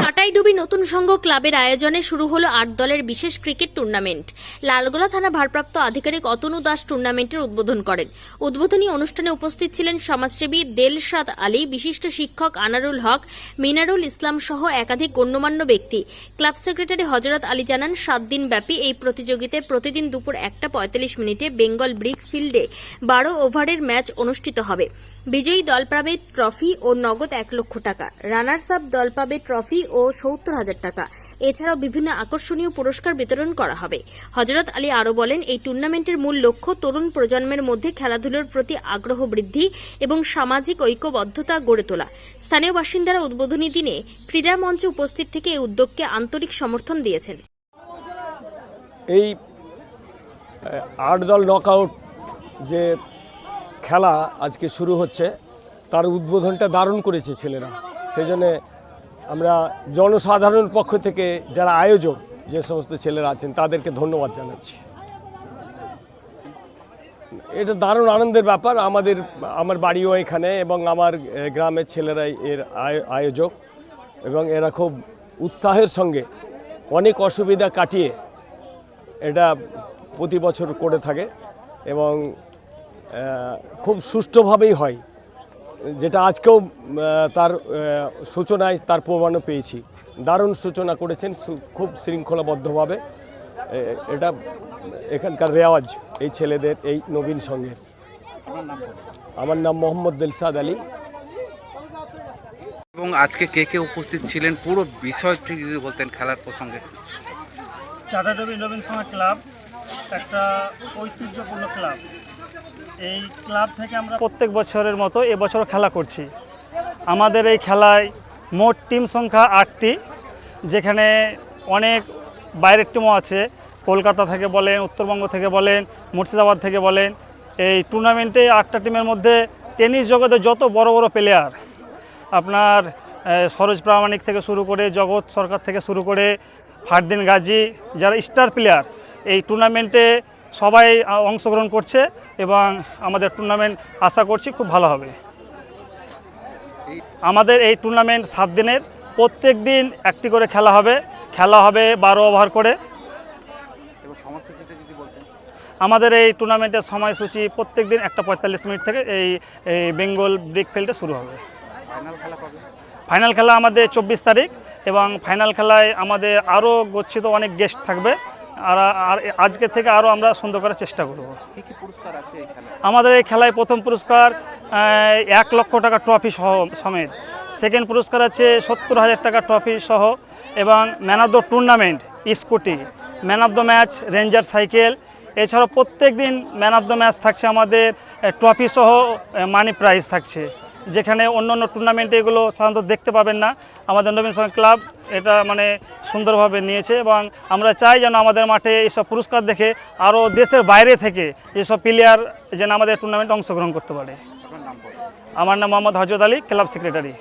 ছাটাইডুবি নতুন সংঘ ক্লাবের আয়োজনে শুরু হলো আট দলের বিশেষ ক্রিকেট টুর্নামেন্ট। লালগোলা থানা ভারপ্রাপ্ত আধিকারিক অতনু দাস টুর্নামেন্টের উদ্বোধন করেন। উদ্বোধনী অনুষ্ঠানে উপস্থিত ছিলেন সমাজসেবী দেলশাদ আলী, বিশিষ্ট শিক্ষক আনারুল হক, মিনারুল ইসলাম সহ একাধিক গণ্যমান্য ব্যক্তি। ক্লাব সেক্রেটারি হজরত আলী জানান, সাত দিন ব্যাপী এই প্রতিযোগিতায় প্রতিদিন দুপুর একটা পঁয়তাল্লিশ মিনিটে বেঙ্গল ব্রিক ফিল্ডে বারো ওভারের ম্যাচ অনুষ্ঠিত হবে। বিজয়ী দল পাবে ট্রফি ও নগদ এক লক্ষ টাকা। রানার্স আপ দল পাবে ট্রফি ও সত্তর হাজার টাকা। এছাড়াও বিভিন্ন আকর্ষণীয় পুরস্কার বিতরণ করা হবে। হজরত আলী আরও বলেন, এই টুর্নামেন্টের মূল লক্ষ্য তরুণ প্রজন্মের মধ্যে খেলাধুলোর প্রতি আগ্রহ বৃদ্ধি এবং সামাজিক ঐক্যবদ্ধতা গড়ে তোলা। স্থানীয় বাসিন্দারা উদ্বোধনী দিনে ক্রীড়া মঞ্চে উপস্থিত থেকে এই উদ্যোগকে আন্তরিক সমর্থন দিয়েছেন। এই আট দল নকআউট যে খেলা আজকে শুরু হচ্ছে, তার উদ্বোধনটা দারুণ করেছে ছেলেরা। সেই জন্যে আমরা জনসাধারণ পক্ষ থেকে যারা আয়োজক যে সমস্ত ছেলেরা আছেন, তাদেরকে ধন্যবাদ জানাচ্ছি। এটা দারুণ আনন্দের ব্যাপার। আমাদের, আমার বাড়িও এখানে এবং আমার গ্রামের ছেলেরাই এর আয়- আয়োজক এবং এরা খুব উৎসাহের সঙ্গে অনেক অসুবিধা কাটিয়ে এটা প্রতি বছর করে থাকে এবং খুব সুষ্ঠুভাবেই হয়। যেটা আজকেও তার সূচনায় তার প্রমাণও পেয়েছি। দারুণ সূচনা করেছেন খুব শৃঙ্খলাবদ্ধভাবে। এটা এখানকার রেওয়াজ এই ছেলেদের এই নবীন সঙ্গের। আমার নাম মোহাম্মদ দিলসাদ আলী। এবং আজকে কে কে উপস্থিত ছিলেন পুরো বিষয়টি যদি বলতেন খেলার প্রসঙ্গে। চাঁদাদেবী নবীন সমাজ ক্লাব একটা ঐতিহ্যপূর্ণ ক্লাব। এই ক্লাব থেকে আমরা প্রত্যেক বছরের মতো এবছরও খেলা করছি। আমাদের এই খেলায় মোট টিম সংখ্যা আটটি, যেখানে অনেক বাইরের টিমও আছে। কলকাতা থেকে বলেন, উত্তরবঙ্গ থেকে বলেন, মুর্শিদাবাদ থেকে বলেন, এই টুর্নামেন্টে আটটা টিমের মধ্যে টেনিস জগতে যত বড় বড় প্লেয়ার আপনার সরোজ প্রামাণিক থেকে শুরু করে জগৎ সরকার থেকে শুরু করে ফারদিন গাজী, যারা স্টার প্লেয়ার এই টুর্নামেন্টে সবাই অংশগ্রহণ করছে এবং আমাদের টুর্নামেন্ট আশা করছি খুব ভালো হবে। আমাদের এই টুর্নামেন্ট সাত দিনের প্রত্যেক দিন একটি করে খেলা হবে। খেলা হবে বারো ওভার করে। আমাদের এই টুর্নামেন্টের সময়সূচি প্রত্যেক দিন একটা পঁয়তাল্লিশ মিনিট থেকে এই এই বেঙ্গল ব্রিক ফিল্ডে শুরু হবে। ফাইনাল খেলা আমাদের চব্বিশ তারিখ এবং ফাইনাল খেলায় আমাদের আরও গচ্ছিত অনেক গেস্ট থাকবে। আর আর আজকে থেকে আরও আমরা সুন্দর করার চেষ্টা করব। আমাদের এই খেলায় প্রথম পুরস্কার এক লক্ষ টাকা ট্রফি সহ সমেত। সেকেন্ড পুরস্কার আছে সত্তর হাজার টাকা ট্রফি সহ এবং man of the tournament scooty. Man of the match Ranger cycle. এছাড়াও প্রত্যেক দিন ম্যান অফ দ্য ম্যাচ থাকছে আমাদের ট্রফি সহ মানি প্রাইজ থাকছে। যেখানে অন্য অন্য টুর্নামেন্টে এগুলো সাধারণত দেখতে পাবেন না। আমাদের নবীন সঙ্গে ক্লাব এটা মানে সুন্দরভাবে নিয়েছে এবং আমরা চাই যেন আমাদের মাঠে এইসব পুরস্কার দেখে আরও দেশের বাইরে থেকে যেসব প্লেয়ার যেন আমাদের টুর্নামেন্টে অংশগ্রহণ করতে পারে। আমার নাম মোহাম্মদ হজরত আলী ক্লাব সেক্রেটারি।